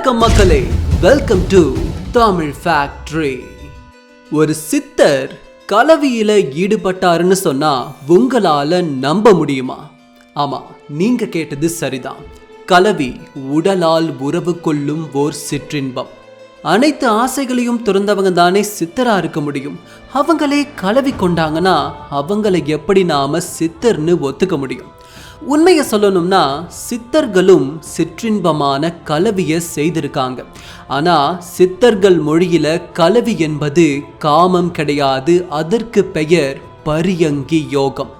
வணக்கம் மக்களே. Welcome to Tamil factory ஒரு சித்தர் கலவியில ஈடுபட்டாருன்னு சொன்னா உங்களால நம்ப முடியுமா? ஆமா நீங்க கேட்டது சரிதான். கலவி உடலால் உறவு கொள்ளும் ஓர் சிற்றின்பம். அனைத்து ஆசைகளையும் துறந்தவங்க தானே சித்தரா இருக்க முடியும். அவங்களே கலவி கொண்டாங்கன்னா அவங்களை எப்படி நாம சித்தர்னு ஒத்துக்க முடியும்? உண்மையை சொல்லணும்னா சித்தர்களும் சிற்றின்பமான கலவியை செய்திருக்காங்க. ஆனால் சித்தர்கள் மொழியில் கலவி என்பது காமம் கிடையாது அதற்கு பெயர் பரியங்கி யோகம்.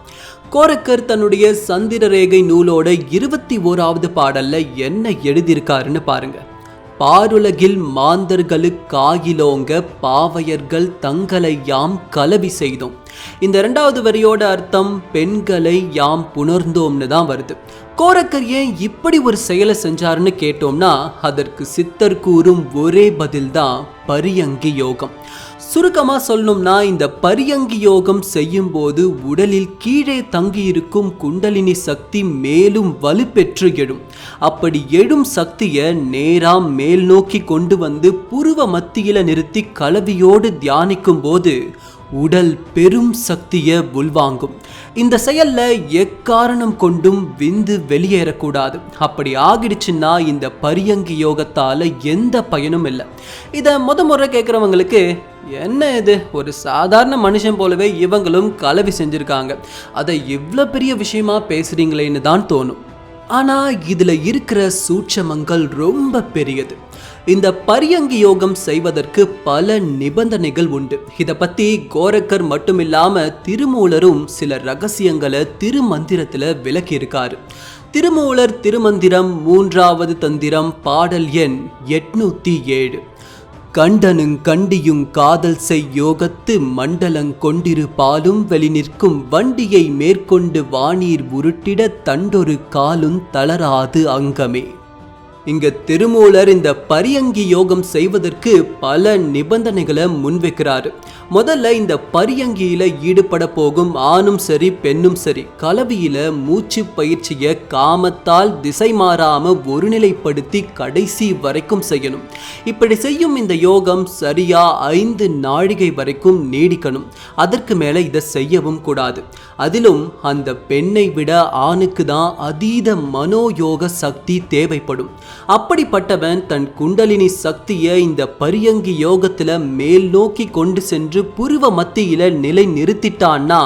கோரக்கர் தன்னுடைய சந்திர ரேகை நூலோட இருபத்தி ஓராவது பாடல்ல என்ன எழுதியிருக்காருன்னு பாருங்கள் பாருலகில் மாந்தர்களுக்காகிலோங்க பாவையர்கள் தங்களை யாம் கலவி செய்தோம். இந்த இரண்டாவது வரியோட அர்த்தம் பெண்களை யாம் புணர்ந்தோம்னு தான் வருது. கோரக்கர் ஏன் இப்படி ஒரு செயலை செஞ்சாருன்னு கேட்டோம்னா அதற்கு சித்தர் கூறும் ஒரே பதில்தான் பரியங்கி யோகம். சுருக்கமா சொல்லணும்னா இந்த பரியங்கி யோகம் செய்யும் போது உடலில் கீழே தங்கியிருக்கும் குண்டலினி சக்தி மேலும் வலுப்பெற்று எழும் அப்படி எழும் சக்தியை நேராக மேல் நோக்கி கொண்டு வந்து புருவ மத்தியில நிறுத்தி கலவியோடு தியானிக்கும் போது உடல் பெரும் சக்தியை உள்வாங்கும். இந்த செயலில் எக்காரணம் கொண்டும் விந்து வெளியேறக்கூடாது. அப்படி ஆகிடுச்சுன்னா இந்த பரியங்கி யோகத்தால் எந்த பயனும் இல்லை. இதை முத முறை கேட்குறவங்களுக்கு என்ன இது? ஒரு சாதாரண மனுஷன் போலவே இவங்களும் கலவி செஞ்சிருக்காங்க. அதை இவ்வளோ பெரிய விஷயமா பேசுகிறீங்களேன்னு தான் தோணும். ஆனால் இதில் இருக்கிற சூட்சமங்கள் ரொம்ப பெரியது. இந்த பரியங்கி யோகம் செய்வதற்கு பல நிபந்தனைகள் உண்டு. இதை பத்தி கோரக்கர் மட்டுமில்லாம திருமூலரும் சில ரகசியங்களை திருமந்திரத்துல விளக்கியிருக்காரு. திருமூலர் திருமந்திரம் மூன்றாவது தந்திரம் பாடல் எண் எட்நூத்தி ஏழு. கண்டனுங் கண்டியுங் காதல் செய் யோகத்து மண்டலங் கொண்டிரு பாலும் வெளி நிற்கும் வண்டியை மேற்கொண்டு வானீர் உருட்டிட தண்டொரு காலுந் தளராது அங்கமே. இங்க திருமூலர் இந்த பரியங்கி யோகம் செய்வதற்கு பல நிபந்தனைகளை முன்வைக்கிறாரு. முதல்ல இந்த பரியங்கியில ஈடுபட போகும் ஆணும் சரி பெண்ணும் சரி கலவியில மூச்சு பயிற்சியை காமத்தால் திசை மாறாம ஒருநிலைப்படுத்தி கடைசி வரைக்கும் செய்யணும். இப்படி செய்யும் இந்த யோகம் சரியா ஐந்து நாழிகை வரைக்கும் நீடிக்கணும். அதற்கு மேல இதை செய்யவும் கூடாது. அதிலும் அந்த பெண்ணை விட ஆணுக்கு தான் அதீத மனோயோக சக்தி தேவைப்படும். அப்படிப்பட்டவன் தன் குண்டலினி சக்தியை இந்த பரியங்கி யோகத்தில் மேல் நோக்கி கொண்டு சென்று புருவ மத்தியில் நிலை நிறுத்திட்டான்னா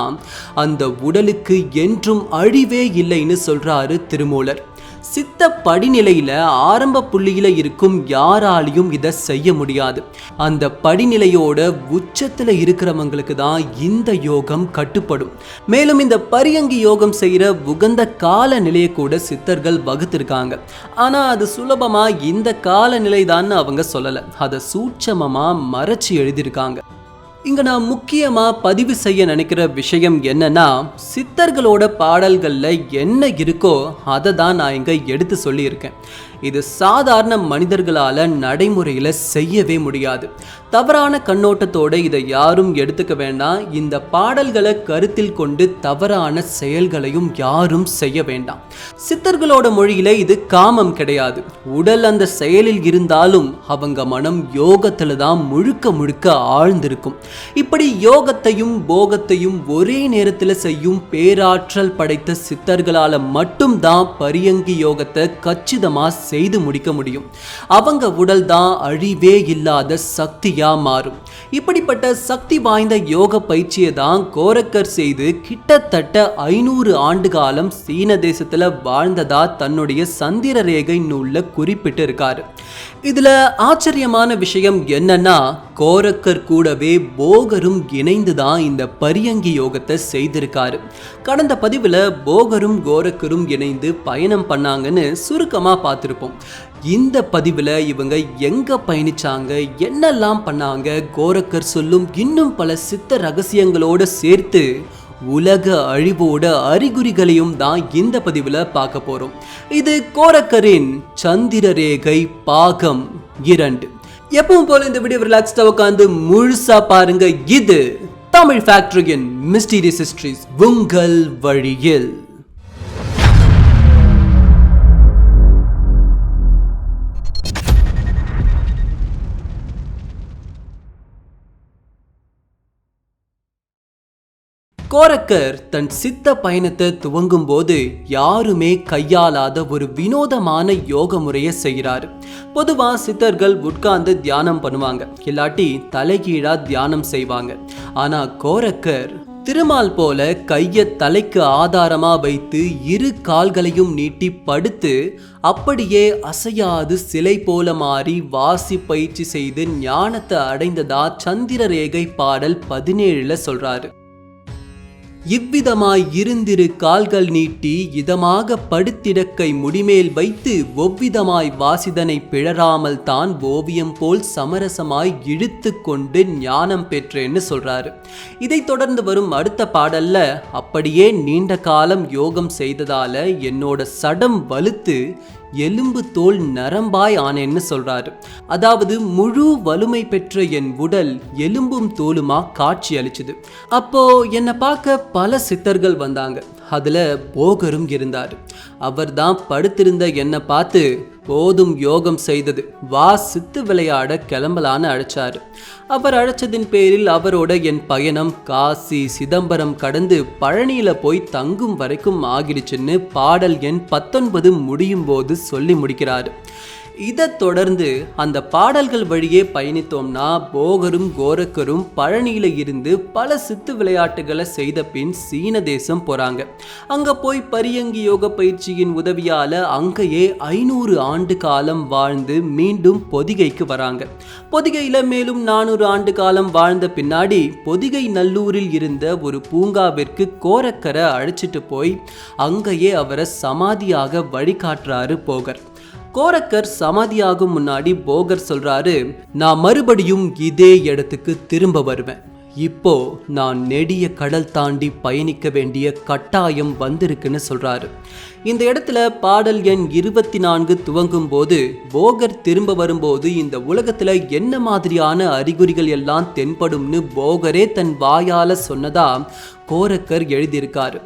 அந்த உடலுக்கு என்றும் அழிவே இல்லைன்னு சொல்றாரு திருமூலர். சித்த படிநிலையில ஆரம்ப புள்ளியில இருக்கும் யாராலையும் இதை செய்ய முடியாது. அந்த படிநிலையோட உச்சத்துல இருக்கிறவங்களுக்கு தான் இந்த யோகம் கட்டுப்படும். மேலும் இந்த பரியங்கி யோகம் செய்யற உகந்த கால நிலையை கூட சித்தர்கள் வகுத்திருக்காங்க. ஆனா அது சுலபமா இந்த கால தான் அவங்க சொல்லல. அதை சூட்சமமா மறைச்சு எழுதியிருக்காங்க. இங்கே நான் முக்கியமாக பதிவு செய்ய நினைக்கிற விஷயம் என்னன்னா சித்தர்களோட பாடல்களில் என்ன இருக்கோ அதை தான் நான் இங்கே எடுத்து சொல்லியிருக்கேன். இது சாதாரண மனிதர்களால நடைமுறையில செய்யவே முடியாது. தவறான கண்ணோட்டத்தோட இதை யாரும் எடுத்துக்க வேண்டாம். இந்த பாடல்களை கருத்தில் கொண்டு தவறான செயல்களையும் யாரும் செய்ய வேண்டாம். சித்தர்களோட மொழியில இது காமம் கிடையாது. உடல் அந்த செயலில் இருந்தாலும் அவங்க மனம் யோகத்துல தான் முழுக்க முழுக்க ஆழ்ந்திருக்கும். இப்படி யோகத்தையும் போகத்தையும் ஒரே நேரத்தில் செய்யும் பேராற்றல் படைத்த சித்தர்களால மட்டும்தான் பரியங்கி யோகத்தை கச்சிதமா செய்து முடிக்க முடியும். அவங்க உடல் தான் அழிவே இல்லாத சக்தியா மாறும். இப்படிப்பட்ட சக்தி வாய்ந்த யோக பயிற்சியை தான் கோரக்கர் செய்து கிட்டத்தட்ட ஐநூறு ஆண்டு காலம் சீன தேசத்துல வாழ்ந்ததா தன்னுடைய சந்திர ரேகை நூலில் குறிப்பிட்டிருக்காரு. இதுல ஆச்சரியமான விஷயம் என்னன்னா கோரக்கர் கூடவே போகரும் இணைந்து தான் இந்த பரியங்கி யோகத்தை செய்திருக்காரு. கடந்த பதிவில் போகரும் கோரக்கரும் இணைந்து பயணம் பண்ணாங்கன்னு சுருக்கமாக பார்த்துருப்போம். இந்த பதிவில் இவங்க எங்கே பயணிச்சாங்க என்னெல்லாம் பண்ணாங்க கோரக்கர் சொல்லும் இன்னும் பல சித்த ரகசியங்களோடு சேர்த்து உலக அழிவோட அறிகுறிகளையும் தான் இந்த பதிவில் பார்க்க போறோம். இது கோரக்கரின் சந்திர ரேகை பாகம் இரண்டு. எப்பவும் போல இந்த வீடியோ ரிலாக்ஸ்டா உட்காந்து முழுசா பாருங்க. இது தமிழ் ஃபேக்டரியின் மிஸ்டீரியஸ் ஹிஸ்டரிஸ் உங்கள் வழியில். கோரக்கர் தன் சித்த பயணத்தை துவங்கும் போது யாருமே கையாளாத ஒரு வினோதமான யோக முறையை செய்கிறாரு. பொதுவா சித்தர்கள் உட்கார்ந்து தியானம் பண்ணுவாங்க. இல்லாட்டி தலைகீழா தியானம் செய்வாங்க. ஆனா கோரக்கர் திருமால் போல கையை தலைக்கு ஆதாரமா வைத்து இரு கால்களையும் நீட்டி படுத்து அப்படியே அசையாது சிலை போல மாறி வாசி பயிற்சி செய்து ஞானத்தை அடைந்ததா சந்திர ரேகை பாடல் பதினேழுல சொல்றாரு. இவ்விதமாய் இருந்திரு கால்கள் நீட்டி இதமாக படுத்திடக்கை முடிமேல் வைத்து ஒவ்விதமாய் வாசிதனை பிழறாமல் தான் ஓவியம் போல் சமரசமாய் இழுத்து கொண்டு ஞானம் பெற்றேன்னு சொல்றாரு. இதைத் தொடர்ந்து வரும் அடுத்த பாடல்ல அப்படியே நீண்ட காலம் யோகம் செய்ததால என்னோட சடம் வலுத்து எலும்பு தோல் நரம்பாய் ஆனேன்னு சொல்றாரு. அதாவது முழு வலுமை பெற்ற என் உடல் எலும்பும் தோலுமா காட்சி அளிச்சுது. அப்போ என்னை பார்க்க பல சித்தர்கள் வந்தாங்க. அதில் போகரும் இருந்தார். அவர் தான் படுத்திருந்த என்னை பார்த்து போதும் யோகம் செய்தது. வா சித்து விளையாட கிளம்பலான்னு அழைச்சாரு. அவர் அழைச்சதின் பேரில் அவரோட என் பயணம் காசி சிதம்பரம் கடந்து பழனியில போய் தங்கும் வரைக்கும் ஆகிடுச்சுன்னு பாடல் எண் பத்தொன்பது முடியும் போது சொல்லி முடிக்கிறாரு. இதைத் தொடர்ந்து அந்த பாடல்கள் வழியே பயணித்தோம்னா போகரும் கோரக்கரும் பழனியில இருந்து பல சித்து விளையாட்டுகளை செய்த பின் சீன தேசம் போறாங்க. அங்க போய் பரியங்கி யோக பயிற்சியின் உதவியால அங்கேயே ஐநூறு ஆண்டு காலம் வாழ்ந்து மீண்டும் பொதிகைக்கு வராங்க. பொதிகையில மேலும் நானூறு ஆண்டு காலம் வாழ்ந்த பின்னாடி பொதிகை நல்லூரில் இருந்த ஒரு பூங்காவிற்கு கோரக்கரை அழைச்சிட்டு போய் அங்கேயே அவரை சமாதியாக வழிகாட்டுறாரு போகர். கோரக்கர் சமாதியாகும் முன்னாடி போகர் சொல்றாரு நான் மறுபடியும் இதே இடத்துக்கு திரும்ப வருவேன். இப்போ நான் நெடிய கடல் தாண்டி பயணிக்க வேண்டிய கட்டாயம் வந்திருக்குன்னு சொல்றாரு. இந்த இடத்துல பாடல் எண் இருபத்தி நான்கு துவங்கும் போது போகர் திரும்ப வரும்போது இந்த உலகத்துல என்ன மாதிரியான அறிகுறிகள் எல்லாம் தென்படும்னு போகரே தன் வாயால சொன்னதா கோரக்கர் எழுதியிருக்காரு.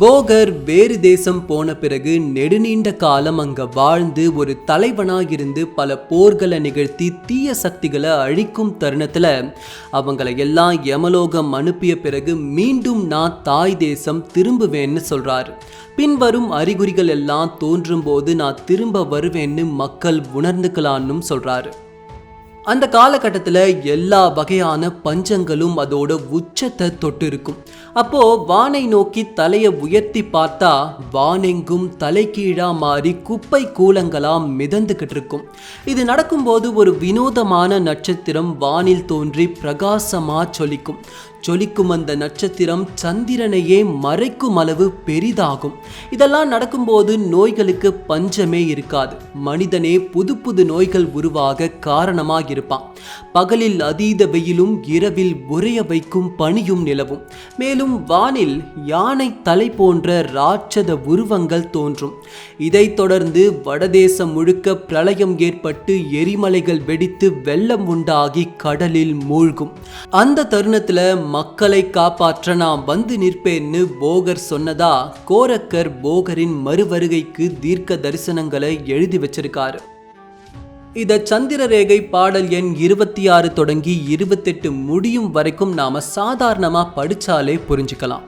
போகர் வேறு தேசம் போன பிறகு நெடுநீண்ட காலம் அங்க வாழ்ந்து ஒரு தலைவனாயிருந்து பல போர்களை நிகழ்த்தி தீய சக்திகளை அழிக்கும் தருணத்துல அவங்களை எல்லாம் யமலோகம் அனுப்பிய பிறகு மீண்டும் நான் தாய் தேசம் திரும்புவேன்னு சொல்றாரு. பின்வரும் அறிகுறிகள் எல்லாம் தோன்றும் போது நான் திரும்ப வருவேன்னு மக்கள் உணர்ந்துக்கலான்னு சொல்றாரு. அந்த காலகட்டத்தில் எல்லா வகையான பஞ்சங்களும் அதோட உச்சத்தை தொட்டு இருக்கும் அப்போ வானை நோக்கி தலையை உயர்த்தி பார்த்தா வானெங்கும் தலைகீழா மாறி குப்பை கூலங்களாம் மிதந்துகிட்டு இருக்கும். இது நடக்கும்போது ஒரு வினோதமான நட்சத்திரம் வானில் தோன்றி பிரகாசமா சொலிக்கும். ஜொலிக்கும் அந்த நட்சத்திரம் சந்திரனையே மறைக்கும் அளவு பெரிதாகும். இதெல்லாம் நடக்கும்போது நோய்களுக்கு பஞ்சமே இருக்காது. மனிதனே புது புது நோய்கள் உருவாக காரணமாக இருப்பான் பகலில் அதீத வெயிலும் இரவில் உறைய வைக்கும் பனியும் நிலவும். மேலும் வானில் யானை தலை போன்ற ராட்சத உருவங்கள் தோன்றும். இதைத் தொடர்ந்து வடதேசம் முழுக்க பிரளயம் ஏற்பட்டு எரிமலைகள் வெடித்து வெள்ளம் உண்டாகி கடலில் மூழ்கும். அந்த தருணத்துல மக்களை காப்பாற்ற நான் வந்து நிற்பேன்னு போகர் சொன்னதா கோரக்கர் போகரின் மறுவருகைக்கு தீர்க்க தரிசனங்களை எழுதி வச்சிருக்காரு. இத சந்திரரேகை பாடல் எண் இருபத்தி ஆறு தொடங்கி இருபத்தெட்டு முடியும் வரைக்கும் நாம சாதாரணமா படிச்சாலே புரிஞ்சுக்கலாம்.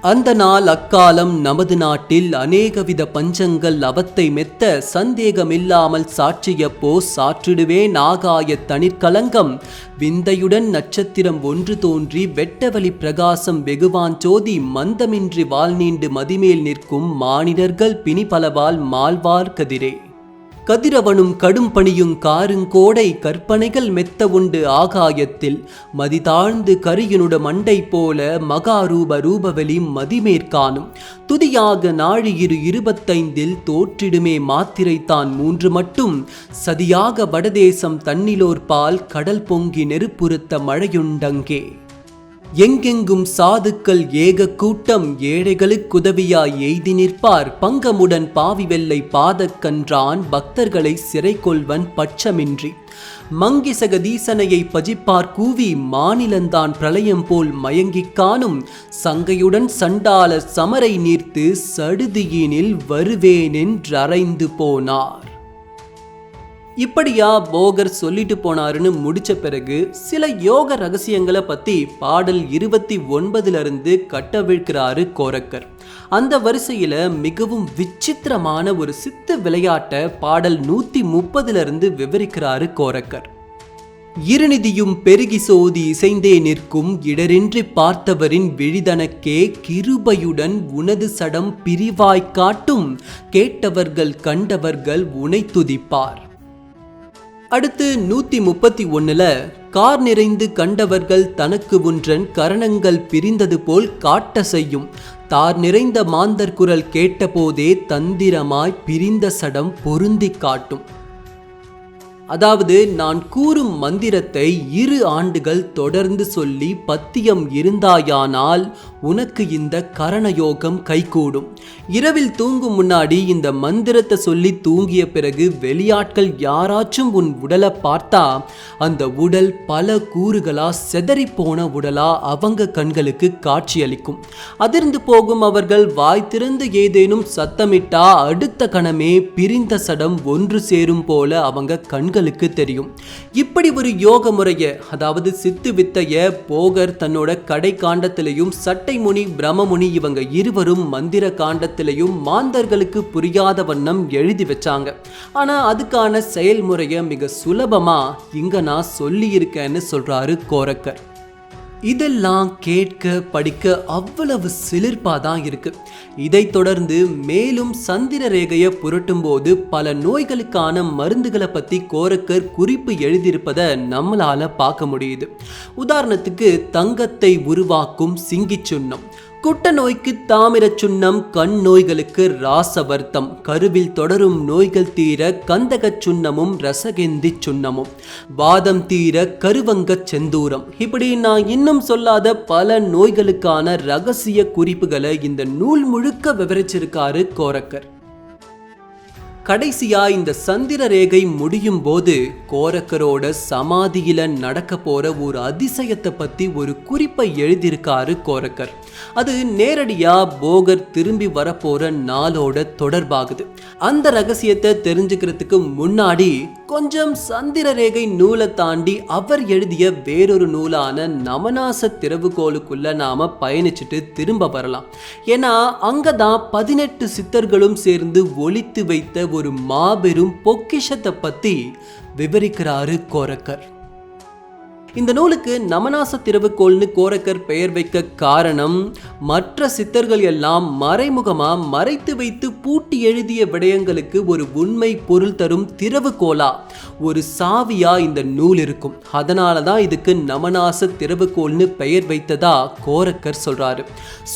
அந்த நாள் அக்காலம் நமது நாட்டில் அநேகவித பஞ்சங்கள் அவத்தை மெத்த சந்தேகமில்லாமல் சாட்சியப்போ சாற்றிடுவேன் ஆகாய தனிற்கலங்கம். விந்தையுடன் நட்சத்திரம் ஒன்று தோன்றி வெட்டவழி பிரகாசம் வெகுவான் ஜோதி மந்தமின்றி வாழ் நீண்டு மதிமேல் நிற்கும் மானிடர்கள் பிணிபலவால் மாழ்வார் கதிரே. கதிரவனும் கடும் பணியும் காருங்கோடை கற்பனைகள் மெத்த உண்டு ஆகாயத்தில். மதிதாழ்ந்து கரியினுட மண்டை போல மகாரூப ரூபவெளி மதிமேற்காணும் துதியாக நாழியிரு இருபத்தைந்தில் தோற்றிடுமே மாத்திரை தான் மூன்று மட்டும். சதியாக வடதேசம் தன்னிலோர் பால் கடல் பொங்கி நெருப்புறுத்த மழையுண்டங்கே. எங்கெங்கும் சாதுக்கள் ஏக கூட்டம் ஏழைகளுக்குதவியாய் எய்தி நிற்பார். பங்கமுடன் பாவி வெள்ளை பாதக்கன்றான் பக்தர்களை சிறை கொள்வன் பட்சமின்றி. மங்கி சகதீசனையை பஜிப்பார் கூவி மாநிலந்தான் பிரளயம் போல் மயங்கிக் காணும். சங்கையுடன் சண்டாள சமரை நீர்த்து சடுதியினில் வருவேனென்றரைந்து போனார். இப்படியா போகர் சொல்லிட்டு போனாருன்னு முடிச்ச பிறகு சில யோக ரகசியங்களை பத்தி பாடல் இருபத்தி ஒன்பதுல இருந்து கட்டவிழ்க்கிறாரு கோரக்கர். அந்த வரிசையில மிகவும் விசித்திரமான ஒரு சித்து விளையாட்டை பாடல் நூத்தி முப்பதுல இருந்து விவரிக்கிறாரு கோரக்கர். இருநிதியும் பெருகி சோதி இசைந்தே நிற்கும் இடரின்றி பார்த்தவரின் விழிதனக்கே கிருபையுடன் உனது சடம் பிரிவாய்க் காட்டும் கேட்டவர்கள் கண்டவர்கள் உனை துதிப்பார். அடுத்து நூத்தி முப்பத்தி ஒன்னுல கார் நிறைந்து கண்டவர்கள் தனக்கு ஒன்றன் கரணங்கள் பிரிந்தது போல் காட்ட செய்யும். தார் நிறைந்த மாந்தர் குரல் கேட்டபோதே தந்திரமாய் பிரிந்த சடம் பொருந்தி காட்டும். அதாவது நான் கூறும் மந்திரத்தை இரு ஆண்டுகள் தொடர்ந்து சொல்லி பத்தியம் இருந்தாயானால் உனக்கு இந்த கரணயோகம் கைகூடும். இரவில் தூங்கும் முன்னாடி இந்த மந்திரத்தை சொல்லி தூங்கிய பிறகு வெளியாட்கள் யாராச்சும் உன் உடலை பார்த்தா அந்த உடல் பல கூறுகளா செதறி போன உடலா அவங்க கண்களுக்கு காட்சியளிக்கும். அதிர்ந்து போகும் அவர்கள் வாய் திறந்து ஏதேனும் சத்தமிட்டா அடுத்த கணமே பிரிந்த சடம் ஒன்று சேரும் போல அவங்க கண்களுக்கு தெரியும். இப்படி ஒரு யோக முறைய அதாவது சித்து வித்தைய போகர் தன்னோட கடை காண்டத்திலையும் சட்ட முனி பிரம்மமுனி இவங்க இருவரும் மந்திர காண்டத்திலையும் மாந்தர்களுக்கு புரியாத வண்ணம் எழுதி வச்சாங்க. ஆனா அதுக்கான செயல்முறைய மிக சுலபமா இங்க நான் சொல்லியிருக்கேன்னு சொல்றாரு கோரக்கர். இதெல்லாம் கேட்க படிக்க அவ்வளவு சிலிர்ப்பாக தான் இருக்கு. இதைத் தொடர்ந்து மேலும் சந்திர ரேகையை புரட்டும் போது பல நோய்களுக்கான மருந்துகளை பற்றி கோரக்கர் குறிப்பு எழுதியிருப்பதை நம்மளால பார்க்க முடியுது. உதாரணத்துக்கு தங்கத்தை உருவாக்கும் சிங்கிச் சுண்ணம். குட்ட நோய்க்கு தாமிரச் சுண்ணம் கண் நோய்களுக்கு ராசவர்த்தம். கருவில் தொடரும் நோய்கள் தீர கந்தகச் சுண்ணமும் ரசகெந்தி சுண்ணமும். வாதம் தீர கருவங்கச் செந்தூரம். இப்படி நான் இன்னும் சொல்லாத பல நோய்களுக்கான ரகசிய குறிப்புகளை இந்த நூல் முழுக்க விவரிச்சிருக்காரு கோரக்கர். கடைசியா இந்த சந்திர ரேகை முடியும் போது கோரக்கரோட சமாதியில நடக்க போற ஒரு அதிசயத்தை பத்தி ஒரு குறிப்பை எழுதியிருக்காரு கோரக்கர். அது நேரடியா போகர் திரும்பி வரப்போற நாளோட தொடர்பாகுது. அந்த ரகசியத்தை தெரிஞ்சுக்கிறதுக்கு முன்னாடி கொஞ்சம் சந்திரரேகை நூலை தாண்டி அவர் எழுதிய வேறொரு நூலான நமநாச திறவுகோலுக்குள்ள நாம பயணிச்சுட்டு திரும்ப வரலாம். ஏன்னா அங்கதான் பதினெட்டு சித்தர்களும் சேர்ந்து ஒழித்து வைத்த ஒரு மாபெரும் பொக்கிஷத்தை பத்தி விவரிக்கிறாரு கோரக்கர். இந்த நூலுக்கு நமநாச திருவுக்கோள்னு கோரக்கர் பெயர் வைக்க காரணம் மற்ற சித்தர்கள் எல்லாம் மறைமுகமா மறைத்து வைத்து பூட்டி எழுதிய விடயங்களுக்கு ஒரு உண்மை பொருள் தரும் திறவுகோலா ஒரு சாவியா இந்த நூல் இருக்கும். அதனால தான் இதுக்கு நமநாச திறவுகோள்னு பெயர் வைத்ததா கோரக்கர் சொல்றாரு.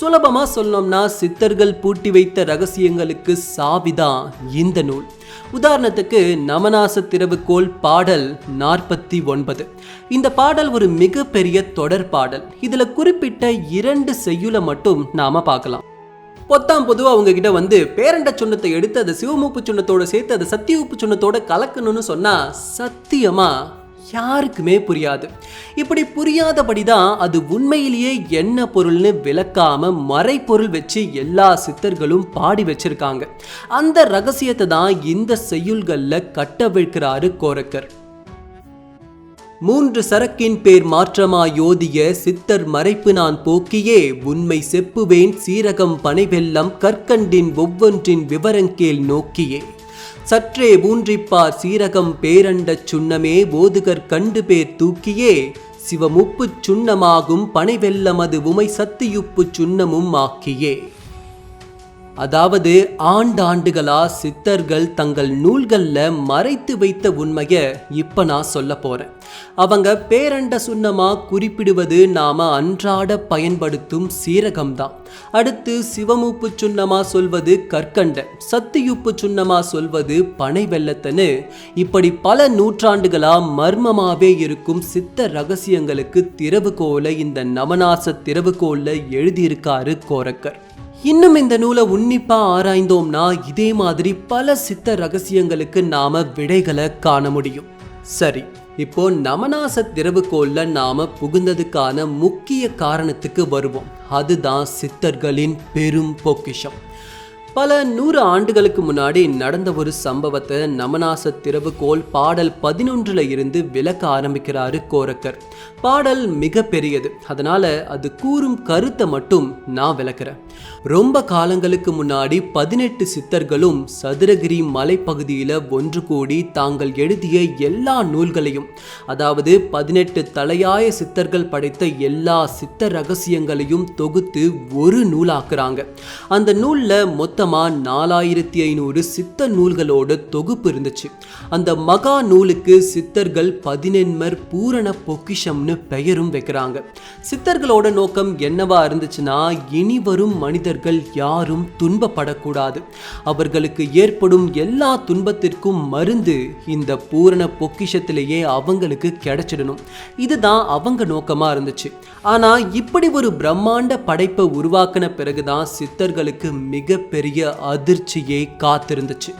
சுலபமா சொல்லணும்னா சித்தர்கள் பூட்டி வைத்த ரகசியங்களுக்கு சாவிதான் இந்த நூல். உதாரணத்துக்கு நமநாச திறவுகோல் பாடல் நாற்பத்தி ஒன்பது. இந்த பாடல் ஒரு மிகப்பெரிய தொடர் பாடல். இதுல குறிப்பிட்ட இரண்டு செய்யுளை மட்டும் நாம பார்க்கலாம். பொத்தாம் பொதுவா அவங்க கிட்ட வந்து பேரண்ட சுண்ணத்தை எடுத்து அதை சிவமூப்பு சுண்ணத்தோட சேர்த்து அதை சத்திய உப்பு சுண்ணத்தோட கலக்கணும்னு சொன்னா சத்தியமா யாருக்குமே புரியாது. இப்படி புரியாதபடி தான் அது உண்மையிலேயே என்ன பொருள்னு விளக்காம மறைப்பொருள் வச்சு எல்லா சித்தர்களும் பாடி வச்சிருக்காங்க. அந்த ரகசியத்தை தான் இந்த செய்யுள்களில் கட்டவிழ்க்கிறாரு கோரக்கர். மூன்று சரக்கின் பேர் மாற்றமா யோதிய சித்தர் மறைப்பு நான் போக்கியே உண்மை செப்புவேன் சீரகம் பனைவெல்லம் கற்கண்டின் ஒவ்வொன்றின் விவரங்கேல் நோக்கியே. சற்றே ஊன்றிப்பார் சீரகம் பேரண்டச் சுண்ணமே போதுகர் கண்டு பேர் தூக்கியே சிவமுப்புச் சுண்ணமாகும் பனைவெல்லமது உமை சத்தியுப்புச் சுண்ணமும் ஆக்கியே. அதாவது ஆண்டாண்டுகளா சித்தர்கள் தங்கள் நூல்களில் மறைத்து வைத்த உண்மையை இப்போ நான் சொல்ல போகிறேன் அவங்க பேரண்ட சுண்ணமாக குறிப்பிடுவது நாம் அன்றாட பயன்படுத்தும் சீரகம்தான். அடுத்து சிவமுப்பு சுண்ணமாக சொல்வது கற்கண்ட சத்தியுப்பு சுண்ணமாக சொல்வது பனை வெள்ளத்தன்னு. இப்படி பல நூற்றாண்டுகளாக மர்மமாகவே இருக்கும் சித்த ரகசியங்களுக்கு திறவுகோலை இந்த நவநாச திறவுகோலில் எழுதியிருக்காரு கோரக்கர். இன்னும் இந்த நூலை உன்னிப்பா ஆராய்ந்தோம்னா இதே மாதிரி பல சித்த ரகசியங்களுக்கு நாம விடைகளை காண முடியும். சரி இப்போ நமநாச திறவுகோல்ல நாம புகுந்ததுக்கான முக்கிய காரணத்துக்கு வருவோம். அதுதான் சித்தர்களின் பெரும் பொக்கிஷம். பல நூறு ஆண்டுகளுக்கு முன்னாடி நடந்த ஒரு சம்பவத்தை நமநாச திறவுகோல் பாடல் பதினொன்றில் இருந்து விளக்க ஆரம்பிக்கிறாரு கோரக்கர். பாடல் மிக பெரியது அதனால அது கூறும் கருத்தை மட்டும் நான் விளக்குறேன். ரொம்ப காலங்களுக்கு முன்னாடி பதினெட்டு சித்தர்களும் சதுரகிரி மலைப்பகுதியில் ஒன்று கூடி தாங்கள் எழுதிய எல்லா நூல்களையும் அதாவது பதினெட்டு தலையாய சித்தர்கள் படைத்த எல்லா சித்த ரகசியங்களையும் தொகுத்து ஒரு நூலாக்குறாங்க. அந்த நூல்ல மொத்தமாக நாலாயிரத்தி ஐநூறு சித்த நூல்களோட தொகுப்பு இருந்துச்சு. அந்த மகா நூலுக்கு சித்தர்கள் பதினெண்மர் பூரண பொக்கிஷம்னு பெயரும் வைக்கிறாங்க. சித்தர்களோட நோக்கம் என்னவா இருந்துச்சுன்னா இனி வரும் மனிதர்கள் யாரும் துன்பப்படக்கூடாது. அவர்களுக்கு ஏற்படும் எல்லா துன்பத்திற்கும் மருந்து இந்த பூரண பொக்கிஷத்திலேயே அவங்களுக்கு கிடைச்சிடணும். இதுதான் அவங்க நோக்கமா இருந்துச்சு. ஆனா இப்படி ஒரு பிரம்மாண்ட படைப்பை உருவாக்கின பிறகுதான் சித்தர்களுக்கு மிகப்பெரிய அதிர்ச்சியை காத்திருந்துச்சு.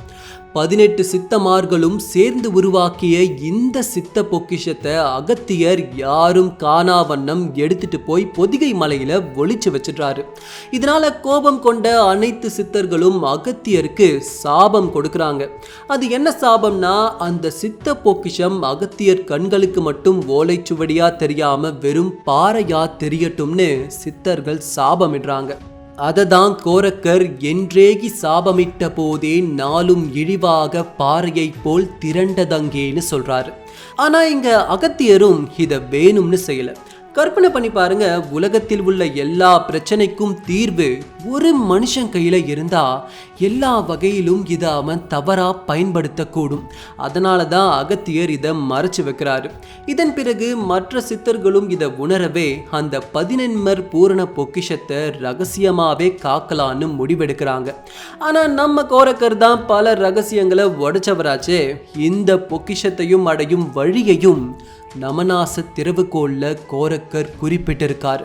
பதினெட்டு சித்தமார்களும் சேர்ந்து உருவாக்கிய இந்த சித்த பொக்கிஷத்தை அகத்தியர் யாரும் காணா வண்ணம் எடுத்துட்டு போய் பொதிகை மலையில ஒழிச்சு வச்சிடுறாரு. இதனால கோபம் கொண்ட அனைத்து சித்தர்களும் அகத்தியருக்கு சாபம் கொடுக்கறாங்க. அது என்ன சாபம்னா அந்த சித்த பொக்கிஷம் அகத்தியர் கண்களுக்கு மட்டும் ஓலைச்சுவடியா தெரியாம வெறும் பாறையா தெரியட்டும்னு சித்தர்கள் சாபமிடுறாங்க. அததான் கோரக்கர் என்றேகி சாபமிட்ட போதே நாளும் இழிவாக பாறையைப் போல் திரண்டதங்கேன்னு சொல்றாரு. ஆனா இங்க அகத்தியரும் இதை வேணும்னு செய்யல. கற்பனை பண்ணி பாருங்க உலகத்தில் உள்ள எல்லா பிரச்சனைக்கும் தீர்வு ஒரு மனுஷன் கையில் இருந்தா எல்லா வகையிலும் இதை அவன் தவறா பயன்படுத்தக்கூடும். அதனால தான் அகத்தியர் இதை மறைச்சு வைக்கிறாரு. இதன் பிறகு மற்ற சித்தர்களும் இதை உணரவே அந்த பதினெண்மர் பூரண பொக்கிஷத்தை ரகசியமாவே காக்கலான்னு முடிவெடுக்கிறாங்க. ஆனா நம்ம கோரக்கர் தான் பல ரகசியங்களை உடைச்சவராச்சே. இந்த பொக்கிஷத்தையும் அடையும் வழியையும் நமநாச திறவுகோளில் கோரக்கர் குறிப்பிட்டிருக்கார்.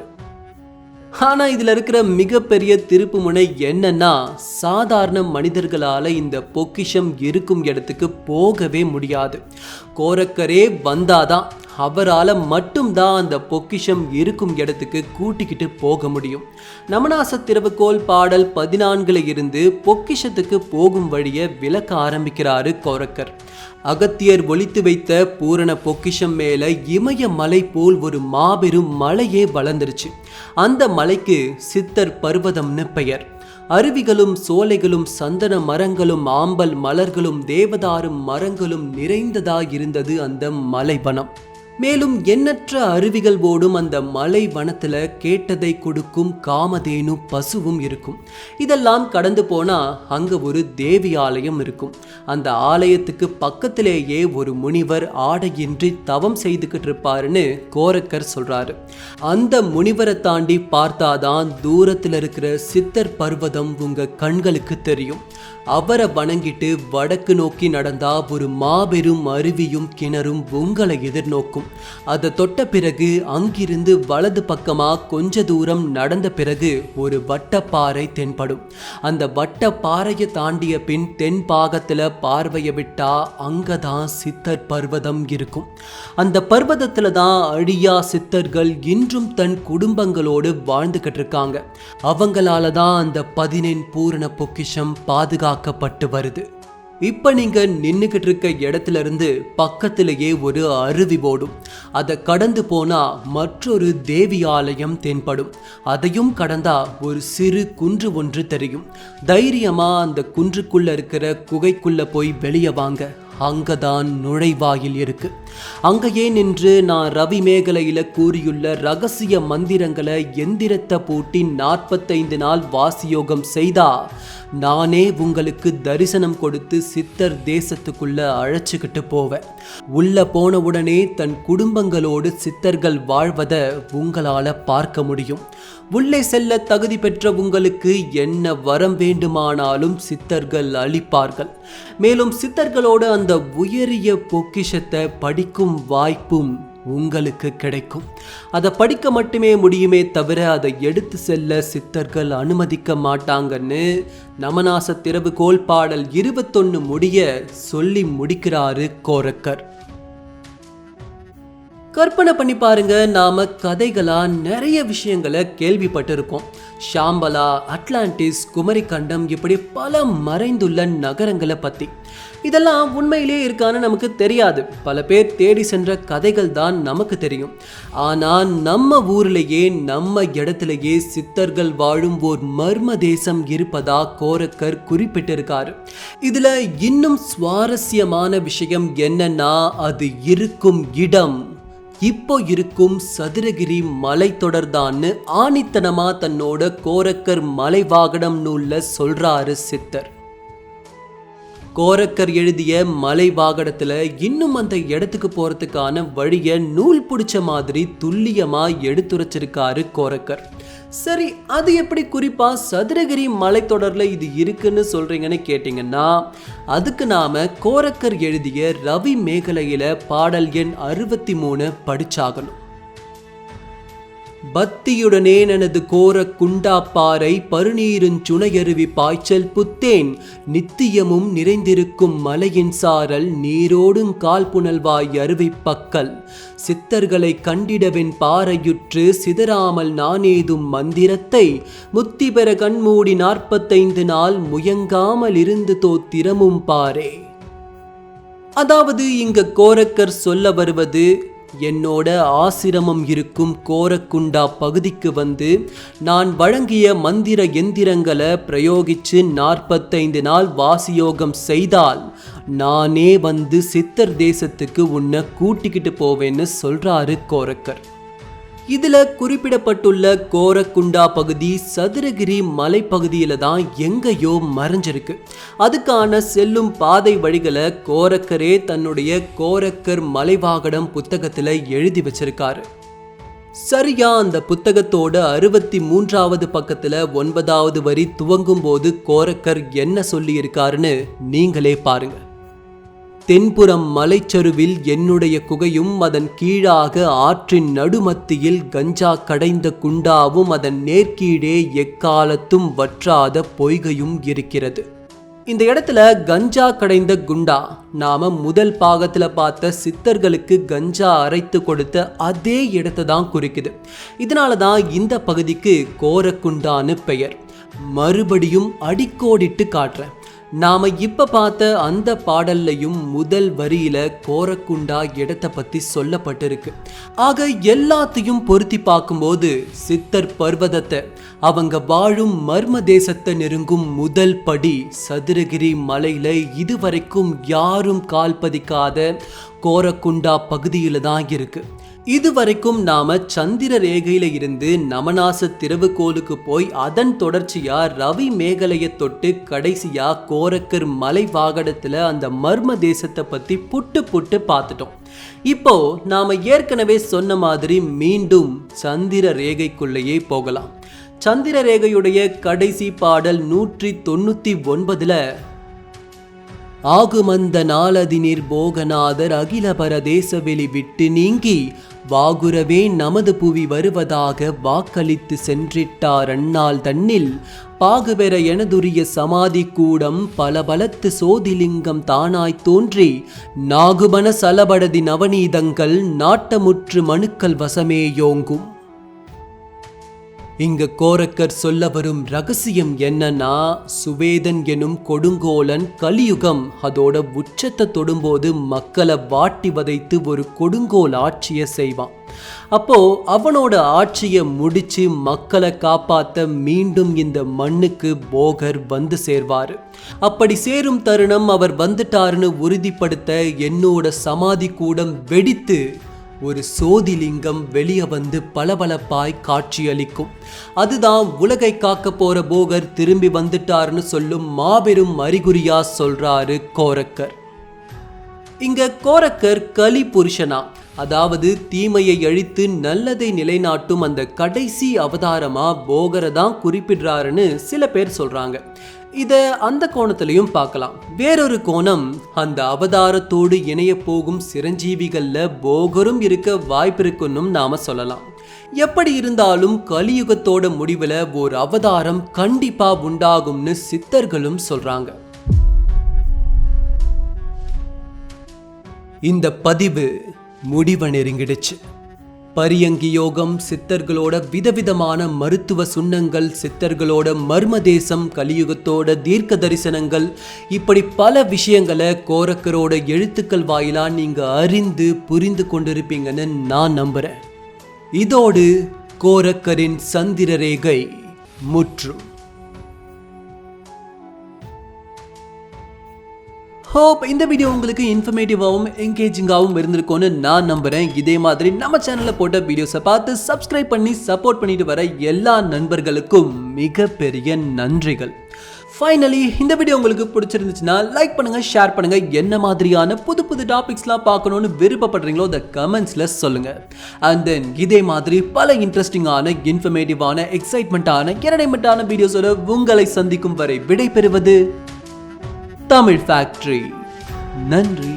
ஆனால் இதில் இருக்கிற மிகப்பெரிய திருப்பு முனை என்னன்னா சாதாரண மனிதர்களால் இந்த பொக்கிஷம் இருக்கும் இடத்துக்கு போகவே முடியாது. கோரக்கரே வந்தாதான் அவரால் மட்டும்தான் அந்த பொக்கிஷம் இருக்கும் இடத்துக்கு கூட்டிக்கிட்டு போக முடியும். நமநாச திறவுகோல் பாடல் பதினான்குல இருந்து பொக்கிஷத்துக்கு போகும் வழியை விளக்க ஆரம்பிக்கிறாரு கோரக்கர். அகத்தியர் ஒழித்து வைத்த பூரண பொக்கிஷம் மேலே இமய மலை போல் ஒரு மாபெரும் மலையே வளர்ந்துருச்சு. அந்த மலைக்கு சித்தர் பர்வதம்னு பெயர். அருவிகளும் சோலைகளும் சந்தன மரங்களும் ஆம்பல் மலர்களும் தேவதாரும் மரங்களும் நிறைந்ததாக இருந்தது அந்த மலைவனம். மேலும் எண்ணற்ற அருவிகள் ஓடும் அந்த மலை வனத்தில் கேட்டதை கொடுக்கும் காமதேனு பசுவும் இருக்கும். இதெல்லாம் கடந்து போனால் அங்கே ஒரு தேவி ஆலயம் இருக்கும். அந்த ஆலயத்துக்கு பக்கத்திலேயே ஒரு முனிவர் ஆடையின்றி தவம் செய்துக்கிட்டு இருப்பாருன்னு கோரக்கர் சொல்கிறாரு அந்த முனிவரை தாண்டி பார்த்தாதான் தூரத்தில் இருக்கிற சித்தர் பர்வதம் உங்கள் கண்களுக்கு தெரியும். அவரை வணங்கிட்டு வடக்கு நோக்கி நடந்தா ஒரு மாபெரும் அருவியும் கிணறும் உங்களை எதிர்நோக்கும். அதை தொட்ட பிறகு அங்கிருந்து வலது பக்கமா கொஞ்ச தூரம் நடந்த பிறகு ஒரு வட்டப்பாறை தென்படும். அந்த வட்டப்பாறையை தாண்டிய பின் தென் பாகத்துல பார்வையை விட்டா அங்கதான் சித்தர் பர்வதம் இருக்கும். அந்த பர்வதத்துல தான் அழியா சித்தர்கள் இன்றும் தன் குடும்பங்களோடு வாழ்ந்துகிட்டு இருக்காங்க. அவங்களால தான் அந்த பதினெண் பூரண பொக்கிஷம் உருவாக்கப்பட்டு வருது. இப்போ நீங்கள் நின்றுக்கிட்டு இருக்க இடத்துல இருந்து பக்கத்திலேயே ஒரு அருவி ஓடும். அதை கடந்து போனால் மற்றொரு தேவி ஆலயம் தென்படும். அதையும் கடந்தா ஒரு சிறு குன்று ஒன்று தெரியும். தைரியமாக அந்த குன்றுக்குள்ளே இருக்கிற குகைக்குள்ளே போய் வெளியே வாங்க. அங்கதான் நுழைவாயில் இருக்கு. அங்கேயே நின்று நான் ரவி மேகலையில் கூறியுள்ள ரகசிய மந்திரங்களை எந்திரத்தை பூட்டி நாற்பத்தைந்து நாள் வாசியோகம் செய்தா? நானே உங்களுக்கு தரிசனம் கொடுத்து சித்தர் தேசத்துக்குள்ள அழைச்சிக்கிட்டு போவேன். உள்ள போன உடனே தன் குடும்பங்களோடு சித்தர்கள் வாழ்வதை உங்களால் பார்க்க முடியும். உள்ளே செல்ல தகுதி பெற்ற உங்களுக்கு என்ன வரம் வேண்டுமானாலும் சித்தர்கள் அளிப்பார்கள். மேலும் சித்தர்களோட அந்த உயரிய பொக்கிஷத்தை படிக்கும் வாய்ப்பும் உங்களுக்கு கிடைக்கும். அதை படிக்க மட்டுமே முடியுமே தவிர அதை எடுத்து செல்ல சித்தர்கள் அனுமதிக்க மாட்டாங்கன்னு நமநாச திறவுகோல் பாடல் இருபத்தொன்னு முடிய சொல்லி முடிக்கிறாரு கோரக்கர். கற்பனை பண்ணி பாருங்க நாம கதைகளா நிறைய விஷயங்களை கேள்விப்பட்டிருக்கோம். ஷாம்பலா அட்லாண்டிஸ் குமரிக்கண்டம் இப்படி பல மறைந்துள்ள நகரங்களை பத்தி. இதெல்லாம் உண்மையிலே இருக்கான்னு நமக்கு தெரியாது. பல பேர் தேடி சென்ற கதைகள் தான் நமக்கு தெரியும். ஆனால் நம்ம ஊர்லேயே நம்ம இடத்துலயே சித்தர்கள் வாழும் ஓர் மர்ம தேசம் இருப்பதா கோரக்கர் குறிப்பிட்டிருக்காரு. இதுல இன்னும் சுவாரஸ்யமான விஷயம் என்னன்னா அது இருக்கும் இடம். இப்போ இருக்கும் சதுரகிரி மலைத்தொடர்தான்னு ஆணித்தனமா தன்னோட கோரக்கர் மலைவாகடம் நூல்ல சொல்றாரு சித்தர். கோரக்கர் எழுதிய மலை வாகனத்தில் இன்னும் அந்த இடத்துக்கு போகிறதுக்கான வழியை நூல் பிடிச்ச மாதிரி துல்லியமாக எடுத்துரைச்சிருக்காரு கோரக்கர். சரி அது எப்படி குறிப்பாக சதுரகிரி மலைத்தொடரில் இது இருக்குன்னு சொல்கிறீங்கன்னு கேட்டிங்கன்னா அதுக்கு நாம் கோரக்கர் எழுதிய ரவி மேகலையில் பாடல் எண் அறுபத்தி மூணு படிச்சாகணும். பக்தியுடனே எனது கோர குண்டாப்பாறை பருநீருஞ் சுனையருவி பாய்ச்சல் புத்தேன். நித்தியமும் நிறைந்திருக்கும் மலையின் சாரல் நீரோடும் கால் புனல்வாய் அருவி பக்கல். சித்தர்களை கண்டிடவென் பாறையுற்று சிதறாமல் நானேதும் மந்திரத்தை. முத்தி பெற கண்மூடி நாற்பத்தைந்து நாள் முயங்காமல் இருந்து தோத்திரமும் பாரே அதாவது இங்க கோரக்கர் சொல்ல வருவது என்னோட ஆசிரமம் இருக்கும் கோரக்குண்டா பகுதிக்கு வந்து நான் வழங்கிய மந்திர எந்திரங்களை பிரயோகிச்சு நாற்பத்தைந்து நாள் வாசியோகம் செய்தால் நானே வந்து சித்தர் தேசத்துக்கு உன்னை கூட்டிக்கிட்டு போவேன்னு சொல்றாரு கோரக்கர். இதுல குறிப்பிடப்பட்டுள்ள கோரக்குண்டா பகுதி சதுரகிரி மலைப்பகுதியில தான் எங்கேயோ மறைஞ்சிருக்கு. அதுக்கான செல்லும் பாதை வழிகளை கோரக்கரே தன்னுடைய கோரக்கர் மலைவாகடம் புத்தகத்துல எழுதி வச்சிருக்காரு. சரியா அந்த புத்தகத்தோட அறுபத்தி மூன்றாவது பக்கத்துல ஒன்பதாவது வரி துவங்கும் போது கோரக்கர் என்ன சொல்லியிருக்காருன்னு நீங்களே பாருங்க. தென்புறம் மலைச்சருவில் என்னுடைய குகையும் அதன் கீழாக ஆற்றின் நடுமத்தியில் கஞ்சா கடைந்த குண்டாவும் அதன் நேர்கீழே எக்காலத்தும் வற்றாத பொய்கையும் இருக்கிறது. இந்த இடத்துல கஞ்சா கடைந்த குண்டா நாம முதல் பாகத்துல பார்த்த சித்தர்களுக்கு கஞ்சா அரைத்து கொடுத்த அதே இடத்தை தான் குறிக்குது. இதனால தான் இந்த பகுதிக்கு கோரக்குண்டான்னு பெயர். மறுபடியும் அடிக்கோடிட்டு காட்டுறேன். நாம இப்ப பார்த்த அந்த பாடல்லையும் முதல் வரியில கோரக்குண்டா இடத்தை பத்தி சொல்லப்பட்டிருக்கு. ஆக எல்லாத்தையும் பொருத்தி பார்க்கும்போது சித்தர் பர்வதத்தை அவங்க வாழும் மர்ம தேசத்தை நெருங்கும் முதல் படி சதுரகிரி மலையில இதுவரைக்கும் யாரும் கால் பதிக்காத கோரக்குண்டா பகுதியில தான் இருக்கு. இதுவரைக்கும் நாம சந்திர ரேகையில இருந்து நமநாச திறவுகோலுக்கு போய் அதன் தொடர்ச்சியா ரவி மேகலைய தொட்டு கடைசியா கோரக்கர் மலை வாகனத்துல அந்த மர்ம தேசத்தை பத்தி புட்டு புட்டு பார்த்துட்டோம். இப்போ நாம ஏற்கனவே சொன்ன மாதிரி மீண்டும் சந்திர ரேகைக்குள்ளேயே போகலாம். சந்திர ரேகையுடைய கடைசி பாடல் நூற்றி தொண்ணூத்தி ஒன்பதுல ஆகுமந்த நாளதினிர் போகநாதர் அகில பரதேச வெளி விட்டு நீங்கி வாகுரவே நமது புவி வருவதாக வாக்களித்து சென்றிட்டார் அண்ணால் தன்னில். பாகுபெற எனதுரிய சமாதி கூடம் பல பலத்து சோதிலிங்கம் தானாய்த் தோன்றி நாகுபன சலபடதி நவநீதங்கள் நாட்டமுற்று மனுக்கள் வசமே யோங்கும். இங்கு கோரக்கர் சொல்ல வரும் ரகசியம் என்னன்னா சுவேதன் எனும் கொடுங்கோலன் கலியுகம் அதோட உச்சத்தை தொடும்போது மக்களை வாட்டி வதைத்து ஒரு கொடுங்கோல் ஆட்சியை செய்வான். அப்போ அவனோட ஆட்சியை முடிச்சு மக்களை காப்பாத்த மீண்டும் இந்த மண்ணுக்கு போகர் வந்து சேர்வாரு. அப்படி சேரும் தருணம் அவர் வந்துட்டாருன்னு உறுதிப்படுத்த என்னோட சமாதி கூடம் வெடித்து ஒரு சோதிலிங்கம் வெளியே வந்து பளபளப்பாய் காட்சியளிக்கும். அதுதான் உலகை காக்க போற போகர் திரும்பி வந்துட்டாருன்னு சொல்லும் மாபெரும் அறிகுறியா சொல்றாரு கோரக்கர். இங்க கோரக்கர் கலி புருஷனா. அதாவது தீமையை அழித்து நல்லதை நிலைநாட்டும் அந்த கடைசி அவதாரமா போகரை தான் குறிப்பிடுறாருன்னு சில பேர் சொல்றாங்க. இதை அந்த கோணத்திலையும் பார்க்கலாம். வேறொரு கோணம் அந்த அவதாரத்தோடு இணைய போகும் சிரஞ்சீவிகளில் போகரும் இருக்க வாய்ப்பிருக்குன்னு நாம சொல்லலாம். எப்படி இருந்தாலும் கலியுகத்தோட முடிவில் ஒரு அவதாரம் கண்டிப்பா உண்டாகும்னு சித்தர்களும் சொல்றாங்க. இந்த பதிவு முடிவை நெருங்கிடுச்சு பரியங்கி யோகம் சித்தர்களோட விதவிதமான மருத்துவ சுண்ணங்கள் சித்தர்களோட மர்ம தேசம் கலியுகத்தோட தீர்க்க தரிசனங்கள் இப்படி பல விஷயங்களை கோரக்கரோட எழுத்துக்கள் வாயிலாக நீங்கள் அறிந்து புரிந்து கொண்டிருப்பீங்கன்னு நான் நம்புகிறேன் இதோடு கோரக்கரின் சந்திர ரேகை முற்றும். ஹோப் இந்த வீடியோ உங்களுக்கு இன்ஃபர்மேட்டிவாகவும் என்கேஜிங்காகவும் இருந்திருக்கும்னு நான் நம்புறேன். இதே மாதிரி நம்ம சேனலில் போட்ட வீடியோஸை பார்த்து சப்ஸ்கிரைப் பண்ணி சப்போர்ட் பண்ணிட்டு வர எல்லா நண்பர்களுக்கும் மிகப்பெரிய நன்றிகள். ஃபைனலி இந்த வீடியோ உங்களுக்கு பிடிச்சிருந்துச்சுன்னா லைக் பண்ணுங்கள் ஷேர் பண்ணுங்கள் என்ன மாதிரியான புது புது டாபிக்ஸ்லாம் பார்க்கணுன்னு விருப்பப்படுறீங்களோ அதை கமெண்ட்ஸில் சொல்லுங்கள் அண்ட் தென் இதே மாதிரி பல இன்ட்ரெஸ்டிங்கான இன்ஃபர்மேட்டிவான எக்ஸைட்மெண்ட்டான என்டர்டைன்மெண்ட்டான வீடியோஸோட உங்களை சந்திக்கும் வரை விடைபெறுவது தமிழ் ஃபேக்டரி நன்றி.